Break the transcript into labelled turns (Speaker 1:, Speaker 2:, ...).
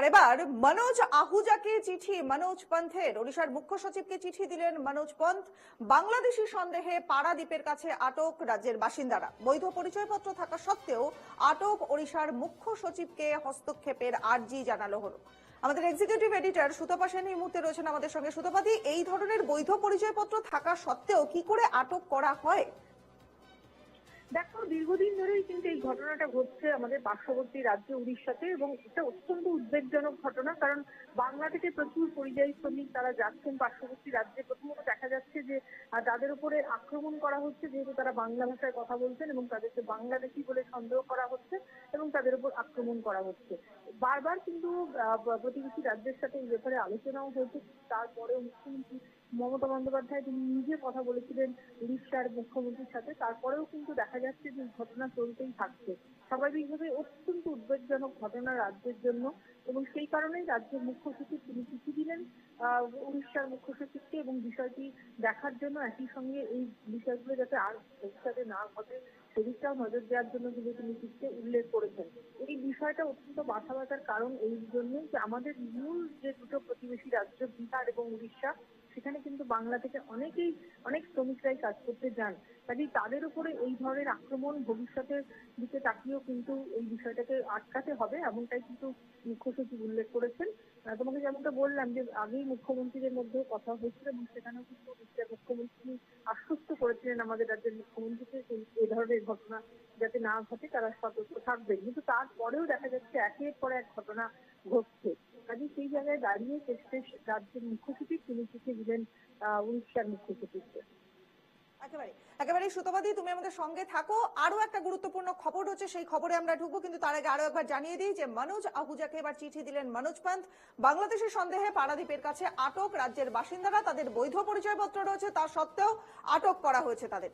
Speaker 1: আর এবার মনোজ আহুজাকে চিঠি, মনোজ পন্থের। ওড়িশার মুখ্য সচিবকে চিঠি দিলেন মনোজ পন্থ। বাংলাদেশি সন্দেহে পারাদ্বীপের কাছে আটক রাজ্যের বাসিন্দারা। বৈধ পরিচয়পত্র থাকা সত্ত্বেও আটক ওড়িশার মুখ্য সচিবকে হস্তক্ষেপের আর্জি জানালো হলো। আমাদের এক্সিকিউটিভ এডিটর সুতপা সেন এই মুহূর্তে রয়েছেন আমাদের সঙ্গে। সুতপাদি এই ধরনের বৈধ পরিচয়পত্র থাকা সত্ত্বেও কি করে আটক করা হয়?
Speaker 2: দেখো, দীর্ঘদিন ধরেই কিন্তু এই ঘটনাটা ঘটছে আমাদের পার্শ্ববর্তী রাজ্য উড়িষ্যাতে এবং এটা অত্যন্ত উদ্বেগজনক ঘটনা, কারণ বাংলা থেকে প্রচুর পরিযায়ী শ্রমিক তারা যাচ্ছেন পার্শ্ববর্তী রাজ্যে। প্রথমত দেখা যাচ্ছে যে তাদের উপরে আক্রমণ করা হচ্ছে, যেহেতু তারা বাংলা ভাষায় কথা বলছেন এবং তাদেরকে বাংলাদেশি বলে সন্দেহ করা হচ্ছে এবং তাদের উপর আক্রমণ করা হচ্ছে। বারবার কিন্তু প্রতিবেশী রাজ্যের সাথে এই ব্যাপারে আলোচনাও হয়েছে। তারপরে মুখ্যমন্ত্রী মমতা বন্দ্যোপাধ্যায় তিনি নিজে কথা বলেছিলেন উড়িষ্যার মুখ্যমন্ত্রীর সাথে। তারপরেও কিন্তু দেখা যাচ্ছে যে ঘটনা চলতেই থাকছে। স্বাভাবিকভাবে অত্যন্ত উদ্বেগজনক ঘটনা রাজ্যের জন্য এবং সেই কারণেই রাজ্যের মুখ্য সচিব তিনি চিঠি দিলেন। উড়িষ্যার মুখ্য সচিবকে এবং বিষয়টি দেখার জন্য একই সঙ্গে এই বিষয়গুলো যাতে আর ভবিষ্যতে না ঘটে, সেদিকটাও নজর দেওয়ার জন্য কিন্তু তিনি চিঠিতে উল্লেখ করেছেন। এই বিষয়টা অত্যন্ত মাথা ব্যথার কারণ এই জন্যই যে আমাদের মূল যে দুটো প্রতিবেশী রাজ্য, বিহার এবং উড়িষ্যা, সেখানে কিন্তু বাংলা থেকে অনেকেই, অনেক শ্রমিকরাই কাজ করতে যান। কাজেই তাদের উপরে এই ধরনের আক্রমণ ভবিষ্যতের দিকে তাকিয়েও কিন্তু এই বিষয়টাকে আটকাতে হবে, এমনটাই কিন্তু মুখ্য সচিব উল্লেখ করেছেন আহ, তোমাকে যেমনটা বললাম যে আগেই মুখ্যমন্ত্রীদের মধ্যে কথা হয়েছিল এবং সেখানেও কিন্তু মুখ্যমন্ত্রী আশ্বস্ত করেছিলেন আমাদের রাজ্যের মুখ্যমন্ত্রীকে এই ধরনের ঘটনা যাতে না ঘটে, তারা সতর্ক থাকবেন। কিন্তু তারপরেও দেখা যাচ্ছে একের পর এক ঘটনা ঘটছে। কাজে সেই জায়গায় দাঁড়িয়ে শেষ রাজ্যের মুখ্য সচিব তিনি চিঠি দিলেন উড়িষ্যার মুখ্য সচিবকে
Speaker 1: একেবারে সুতপাদি তুমি আমাদের সঙ্গে থাকো। আরও একটা গুরুত্বপূর্ণ খবর হচ্ছে, সেই খবরে আমরা ঢুকবো, কিন্তু তার আগে আরও একবার জানিয়ে দিই যে মনোজ আহুজাকে এবার চিঠি দিলেন মনোজ পান্ত। বাংলাদেশের সন্দেহে পারাদ্বীপের কাছে আটক রাজ্যের বাসিন্দারা তাদের বৈধ পরিচয়পত্র রয়েছে, তা সত্ত্বেও আটক করা হয়েছে তাদের।